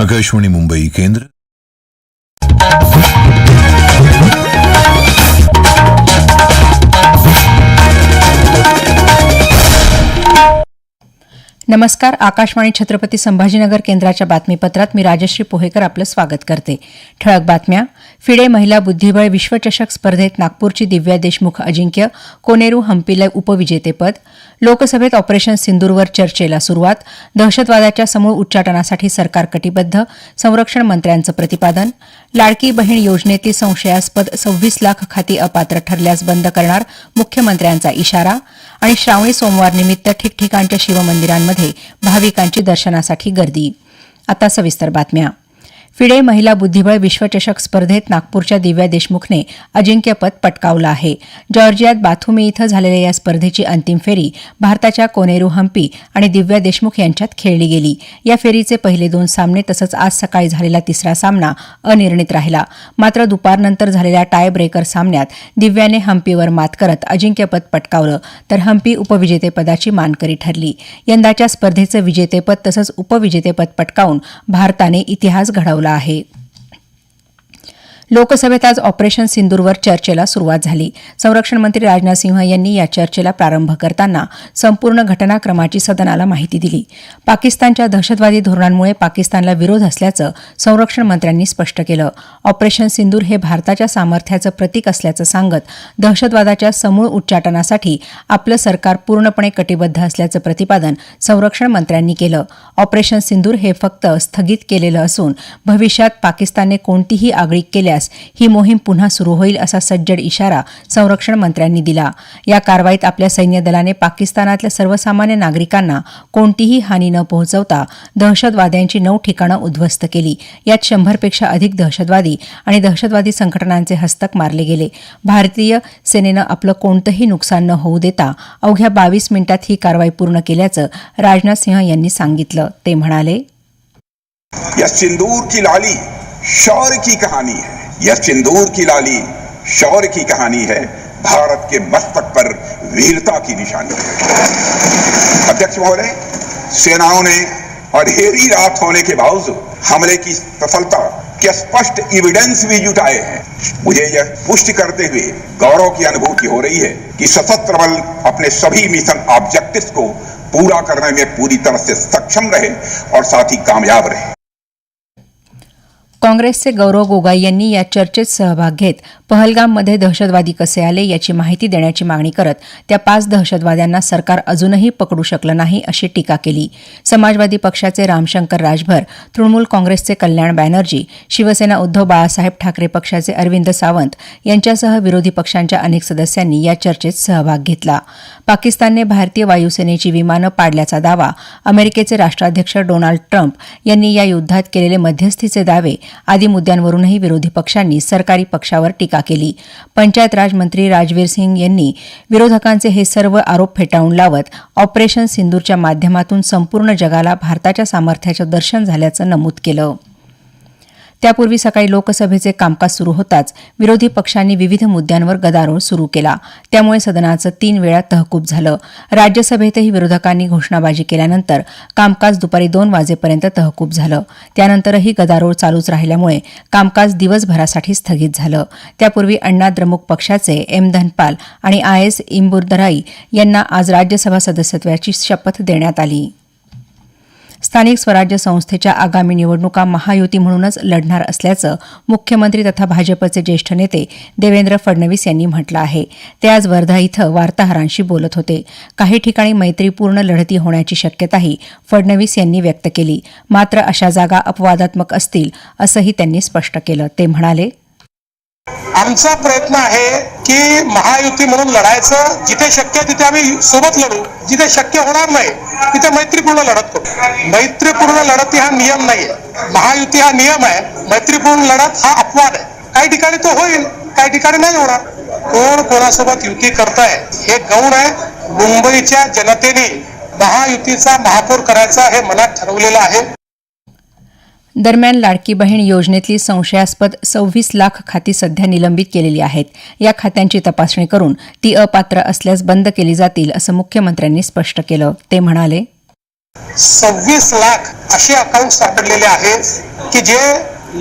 आकाशवाणी मुंबई केंद्र नमस्कार आकाशवाणी छत्रपती संभाजीनगर केंद्राच्या बातमीपत्रात मी राजश्री पोहेकर आपलं स्वागत करते. ठळक बातम्या. फिडे महिला बुद्धिबळ विश्वचषक स्पर्धेत नागपूरची दिव्या देशमुख अजिंक्य कोनेरू हम्पीला उपविजेतेपद. लोकसभेत ऑपरेशन सिंदूरवर चर्चेला सुरुवात. दहशतवादाच्या समूळ उच्चाटनासाठी सरकार कटिबद्ध. संरक्षण मंत्र्यांचं प्रतिपादन. लाडकी बहीण योजनेतील संशयास्पद सव्वीस लाख खाती अपात्र ठरल्यास बंद करणार मुख्यमंत्र्यांचा इशारा. आणि श्रावणी सोमवार निमित्त ठिकठिकाणच्या शिवमंदिरांमध्ये भाविकांची दर्शनासाठी गर्दी. आता सविस्तर बातम्या. फिडे महिला बुद्धिबळ विश्वचषक स्पर्धेत नागपूरच्या दिव्या देशमुखने अजिंक्यपद पटकावलं आहे. जॉर्जियात बाथुमी इथं झालेल्या या स्पर्धेची अंतिम फेरी भारताच्या कोनेरू हम्पी आणि दिव्या देशमुख यांच्यात खेळली गेली. या फेरीचे पहिले दोन सामने तसंच आज सकाळी झालेला तिसरा सामना अनिर्णित राहिला. मात्र दुपारनंतर झालेल्या टाय ब्रेकर सामन्यात दिव्याने हम्पीवर मात करत अजिंक्यपद पटकावलं तर हम्पी उपविजेतेपदाची मानकरी ठरली. यंदाच्या स्पर्धेचं विजेतेपद तसंच उपविजेतेपद पटकावून भारताने इतिहास घडवला. आहे लोकसभेत आज ऑपरेशन सिंदूरवर चर्चेला सुरुवात झाली. संरक्षण मंत्री राजनाथ सिंह यांनी या चर्चेला प्रारंभ करताना संपूर्ण घटनाक्रमाची सदनाला माहिती दिली. पाकिस्तानच्या दहशतवादी धोरणांमुळे पाकिस्तानला विरोध असल्याचं संरक्षण मंत्र्यांनी स्पष्ट केलं. ऑपरेशन सिंदूर हे भारताच्या सामर्थ्याचं प्रतीक असल्याचं सांगत दहशतवादाच्या समूळ उच्चाटनासाठी आपलं सरकार पूर्णपणे कटिबद्ध असल्याचं प्रतिपादन संरक्षण मंत्र्यांनी केलं. ऑपरेशन सिंदूर हे फक्त स्थगित केलेलं असून भविष्यात पाकिस्तानने कोणतीही आगळीक केल्यास ही मोहीम पुन्हा सुरू होईल असा सज्जड इशारा संरक्षण मंत्र्यांनी दिला. या कारवाईत आपल्या सैन्य दलाने पाकिस्तानातल्या सर्वसामान्य नागरिकांना कोणतीही हानी न पोहोचवता दहशतवाद्यांची नऊ ठिकाणं उद्ध्वस्त केली. यात शंभरपेक्षा अधिक दहशतवादी आणि दहशतवादी संघटनांचे हस्तक मारले गेले. भारतीय सेनेनं आपलं कोणतंही नुकसान न होऊ देता अवघ्या बावीस मिनिटात ही कारवाई पूर्ण केल्याचं राजनाथ सिंह यांनी सांगितलं. ते म्हणाले या सिंदूर की लाली शौर की कहाणी है। यह सिंदूर की लाली शौर्य की कहानी है। भारत के मस्तक पर वीरता की निशानी है। अध्यक्ष महोदय, सेनाओं ने अधेरी रात होने के बावजूद हमले की सफलता के स्पष्ट एविडेंस भी जुटाए हैं। मुझे यह पुष्टि करते हुए गौरव की अनुभूति हो रही है कि सशस्त्र बल अपने सभी मिशन ऑब्जेक्टिव्स को पूरा करने में पूरी तरह से सक्षम रहे और साथ ही कामयाब रहे। काँग्रेसचे गौरव गोगाई यांनी या चर्चेत सहभाग घेत पहलगाममध्ये दहशतवादी कसे आले याची माहिती देण्याची मागणी करत त्या पाच दहशतवाद्यांना सरकार अजूनही पकडू शकलं नाही अशी टीका केली. समाजवादी पक्षाचे रामशंकर राजभर तृणमूल काँग्रेसचे कल्याण बॅनर्जी शिवसेना उद्धव बाळासाहेब ठाकरे पक्षाचे अरविंद सावंत यांच्यासह विरोधी पक्षांच्या अनेक सदस्यांनी या चर्चेत सहभाग घेतला. पाकिस्तानने भारतीय वायुसेनेची विमानं पाडल्याचा दावा अमेरिकेचे राष्ट्राध्यक्ष डोनाल्ड ट्रम्प यांनी या युद्धात केलेले मध्यस्थीचे दावे आदी मुद्द्यांवरूनही विरोधी पक्षांनी सरकारी पक्षावर टीका केली. पंचायत राज मंत्री राजवीर सिंग यांनी विरोधकांचे हे सर्व आरोप फेटाळून लावत ऑपरेशन सिंदूरच्या माध्यमातून संपूर्ण जगाला भारताच्या सामर्थ्याचं दर्शन झाल्याचं नमूद केलं. त्यापूर्वी सकाळी लोकसभेचे कामकाज सुरू होताच विरोधी पक्षांनी विविध मुद्द्यांवर गदारोळ सुरू केला. त्यामुळे सदनाचं तीन वेळा तहकूब झालं. राज्यसभेतही विरोधकांनी घोषणाबाजी केल्यानंतर कामकाज दुपारी दोन वाजेपर्यंत तहकूब झालं. त्यानंतरही गदारोळ चालूच राहिल्यामुळे कामकाज दिवसभरासाठी स्थगित झालं. त्यापूर्वी अण्णा द्रमुक पक्षाचे एम धनपाल आणि आय एस इम्बुरदराई यांना आज राज्यसभा सदस्यत्वाची शपथ देण्यात आली. स्थानिक स्वराज्य संस्थेच्या आगामी निवडणुका महायुती म्हणूनच लढणार असल्याचं मुख्यमंत्री तथा भाजपचे ज्येष्ठ नेते देवेंद्र फडणवीस यांनी म्हटलं आहे. ते आज वर्धा इथं वार्ताहरांशी बोलत होते. काही ठिकाणी मैत्रीपूर्ण लढती होण्याची शक्यताही फडणवीस यांनी व्यक्त केली. मात्र अशा जागा अपवादात्मक असतील असंही त्यांनी स्पष्ट केलं. ते म्हणाले आमचा प्रयत्न आहे की महायुती म्हणून लढायचं जिथे शक्य तिथे आम्ही सोबत लढू. जिथे शक्य होणार नाही तिथे मैत्रीपूर्ण लढत करू. मैत्रीपूर्ण लढत हा नियम नाहीये. महायुती हा नियम आहे. मैत्रीपूर्ण लढत हा अपवाद आहे. काही ठिकाणी तो होईल काही ठिकाणी नाही होणार. कोण कोणासोबत युती करताय हे गौण आहे मुंबईच्या जनतेने महायुतीचा महापौर करायचा हे मनात ठरवलेलं आहे. दरम्यान लाडकी बहीण योजनेतली संशयास्पद सव्वीस लाख खाती सध्या निलंबित केलेली आहेत. या खात्यांची तपासणी करून ती अपात्र असल्यास बंद केली जातील असं मुख्यमंत्र्यांनी स्पष्ट केलं. ते म्हणाले सव्वीस लाख असे अकाउंट सापडलेले आहेत की जे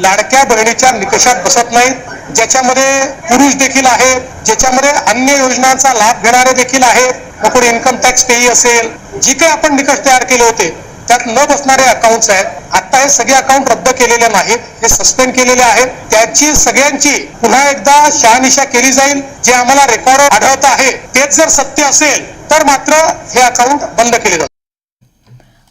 लाडक्या बहिणीच्या निकषात बसत नाहीत ज्याच्यामध्ये पुरुष देखील आहेत ज्याच्यामध्ये अन्य योजनांचा लाभ घेणारे देखील आहेत मग कोणी इन्कम टॅक्स पेई असेल. जी काही आपण निकष तयार केले होते त्यात न बसणारे अकाउंट्स आहेत. आता हे सगळे अकाउंट रद्द केलेले नाहीत हे सस्पेंड केलेले आहेत. त्याची सगळ्यांची पुन्हा एकदा शहानिशा केली जाईल जे आम्हाला रेकॉर्ड आढळत आहे. तेच जर सत्य असेल तर मात्र हे अकाउंट बंद केले जाईल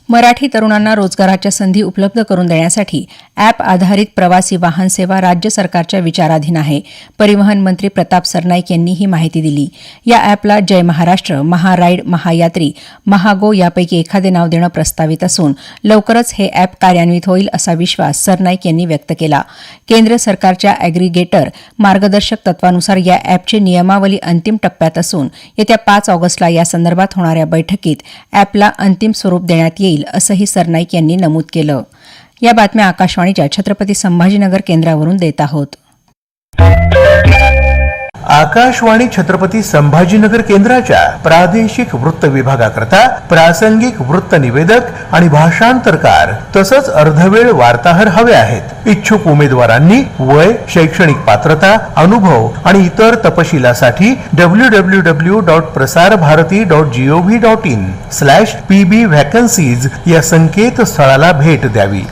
मराठी तरुणांना रोजगाराच्या संधी उपलब्ध करून देण्यासाठी ॲप आधारित प्रवासी वाहन सेवा राज्य सरकारच्या विचाराधीन आहे. परिवहन मंत्री प्रताप सरनाईक यांनी ही माहिती दिली. या ॲपला जय महाराष्ट्र महाराईड महायात्री महागो यापैकी एखादे नाव देणं प्रस्तावित असून लवकरच हे ॲप कार्यान्वित होईल असा विश्वास सरनाईक यांनी व्यक्त केला. केंद्र सरकारच्या अॅग्रिगेटर मार्गदर्शक तत्वानुसार या अॅपची नियमावली अंतिम टप्प्यात असून येत्या पाच ऑगस्टला यासंदर्भात होणाऱ्या बैठकीत ॲपला अंतिम स्वरूप देण्यात येईल. असंही सरनाईक यांनी नमूद केलं. या बातम्या आकाशवाणीच्या छत्रपती संभाजीनगर केंद्रावरून देत आहोत. आकाशवाणी छत्रपती संभाजीनगर केंद्राच्या प्रादेशिक वृत्त विभागाकरता प्रासंगिक वृत्त निवेदक आणि भाषांतरकार तसंच अर्धवेळ वार्ताहर हवे आहेत. इच्छुक उमेदवारांनी वय शैक्षणिक पात्रता अनुभव आणि इतर तपशिलासाठी W W W dot Prasar Bharati dot gov dot in slash P B vacancies या संकेतस्थळाला भेट द्यावी.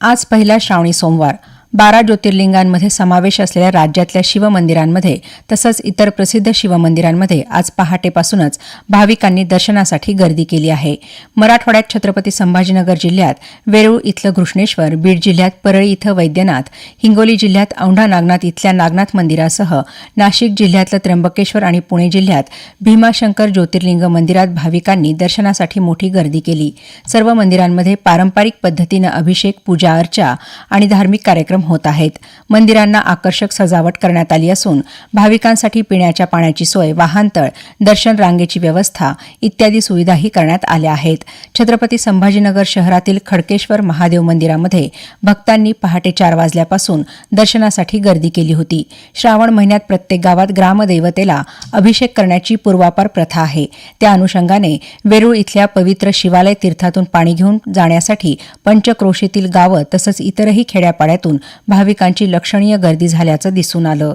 आज पहिला श्रावणी सोमवार. बारा ज्योतिर्लिंगांमध्ये समावेश असलेल्या राज्यातल्या शिवमंदिरांमध्ये तसंच इतर प्रसिद्ध शिवमंदिरांमध्ये आज पहाटेपासूनच भाविकांनी दर्शनासाठी गर्दी केली आहे. मराठवाड्यात छत्रपती संभाजीनगर जिल्ह्यात वेरूळ इथलं घृष्णेश्वर बीड जिल्ह्यात परळी इथं वैद्यनाथ हिंगोली जिल्ह्यात औंढा नागनाथ इथल्या नागनाथ मंदिरासह नाशिक जिल्ह्यातलं त्र्यंबकेश्वर आणि पुणे जिल्ह्यात भीमाशंकर ज्योतिर्लिंग मंदिरात भाविकांनी दर्शनासाठी मोठी गर्दी केली. सर्व मंदिरांमध्ये पारंपरिक पद्धतीनं अभिषेक पूजा अर्चा आणि धार्मिक कार्यक्रम होत आहेत. मंदिरांना आकर्षक सजावट करण्यात आली असून भाविकांसाठी पिण्याच्या पाण्याची सोय वाहनतळ दर्शन रांगेची व्यवस्था इत्यादी सुविधाही करण्यात आल्या आहेत. छत्रपती संभाजीनगर शहरातील खडकेश्वर महादेव मंदिरामध्ये भक्तांनी पहाटे चार वाजल्यापासून दर्शनासाठी गर्दी केली होती. श्रावण महिन्यात प्रत्येक गावात ग्रामदैवतेला अभिषेक करण्याची पूर्वापार प्रथा आहे. त्या अनुषंगाने वेरूळ इथल्या पवित्र शिवालय तीर्थातून पाणी घेऊन जाण्यासाठी पंचक्रोशीतील गावं तसंच इतरही खेड्यापाड्यातून भाविकांची लक्षणीय गर्दी झाल्याचं दिसून आलं.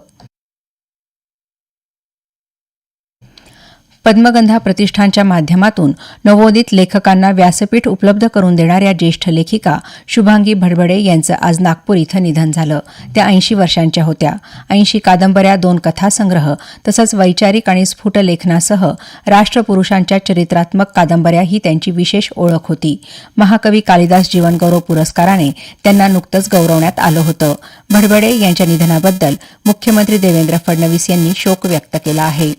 पद्मगंधा प्रतिष्ठानच्या माध्यमातून नवोदित लेखकांना व्यासपीठ उपलब्ध करून देणाऱ्या ज्येष्ठ लेखिका शुभांगी भडबडे यांचं आज नागपूर इथं निधन झालं. त्या ऐंशी वर्षांच्या होत्या. ऐंशी कादंबऱ्या दोन कथासंग्रह तसंच वैचारिक आणि स्फुट लेखनासह राष्ट्रपुरुषांच्या चरित्रात्मक कादंबऱ्या ही त्यांची विशेष ओळख होती. महाकवी कालिदास जीवनगौरव पुरस्काराने त्यांना नुकतंच गौरवण्यात आलं होतं. भडबडे यांच्या निधनाबद्दल मुख्यमंत्री देवेंद्र फडणवीस यांनी शोक व्यक्त केला आहे.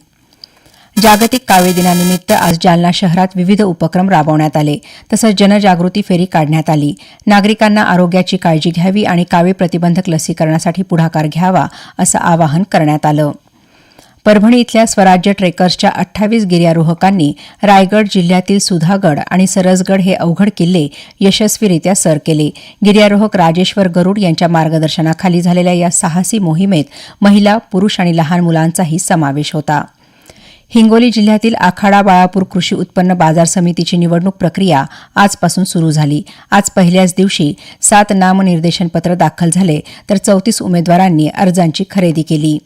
जागतिक कावे दिनानिमित्त आज जालना शहरात विविध उपक्रम राबवण्यात आले. तसंच जनजागृती फेरी काढण्यात आली. नागरिकांना आरोग्याची काळजी घ्यावी आणि कावे प्रतिबंधक लसीकरणासाठी पुढाकार घ्यावा असं आवाहन करण्यात आलं. परभणी इथल्या स्वराज्य ट्रेकर्सच्या अठ्ठावीस गिर्यारोहकांनी रायगड जिल्ह्यातील सुधागड आणि सरसगड हे अवघड किल्ले यशस्वीरित्या सर केले. गिर्यारोहक राजेश्वर गरुड यांच्या मार्गदर्शनाखाली झालेल्या या साहसी मोहिमेत महिला पुरुष आणि लहान मुलांचाही समावेश होता. हिंगोली जिल्ह्यातील आखाडा बाळापूर कृषी उत्पन्न बाजार समितीची निवडणूक प्रक्रिया आजपासून सुरू झाली. आज पहिल्याच दिवशी सात नामनिर्देशनपत्र दाखल झाले तर चौतीस उमेदवारांनी अर्जांची खरेदी केली.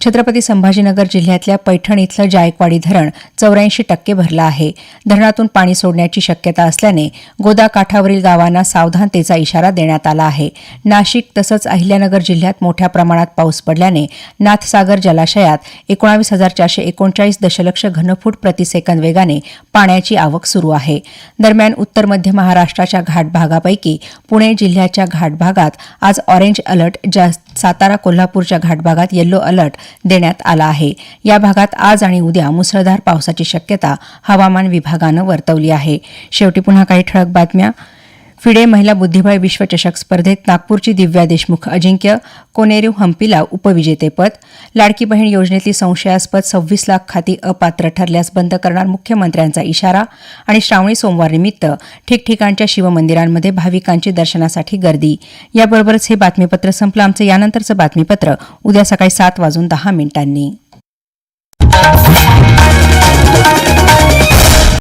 छत्रपती संभाजीनगर जिल्ह्यातल्या पैठण इथलं जायकवाडी धरण चौऱ्याऐंशी टक्के भरलं आहे. धरणातून पाणी सोडण्याची शक्यता असल्याने गोदाकाठावरील गावांना सावधानतेचा इशारा देण्यात आला आहे. नाशिक तसंच अहिल्यानगर जिल्ह्यात मोठ्या प्रमाणात पाऊस पडल्याने नाथसागर जलाशयात एकोणावीस हजार चारशे एकोणचाळीस दशलक्ष घनफूट प्रतिसेकंद वेगाने पाण्याची आवक सुरू आहे. दरम्यान उत्तर मध्य महाराष्ट्राच्या घाट भागापैकी पुणे जिल्ह्याच्या घाट भागात आज ऑरेंज अलर्ट ज्या सातारा कोल्हापूरच्या घाट भागात येल्लो अलर्ट देण्यात आला आहे. या भागात आज आणि उद्या मुसळधार पावसाची शक्यता हवामान विभागानं वर्तवली आहे. शेवटी पुन्हा काही ठळक बातम्या. फिडे महिला बुद्धिबळ विश्वचषक स्पर्धेत नागपूरची दिव्या देशमुख अजिंक्य कोनेरू हम्पीला उपविजेतेपद लाडकी बहीण योजनेतली संशयास्पद सव्वीस लाख खाती अपात्र ठरल्यास बंद करणार मुख्यमंत्र्यांचा इशारा आणि श्रावणी सोमवारनिमित्त ठिकठिकाणच्या शिवमंदिरांमध्ये भाविकांची दर्शनासाठी गर्दी. याबरोबरच हे बातमीपत्र संपलं. आमचं यानंतरचं बातमीपत्र उद्या सकाळी सात वाजून दहा मिनिटांनी.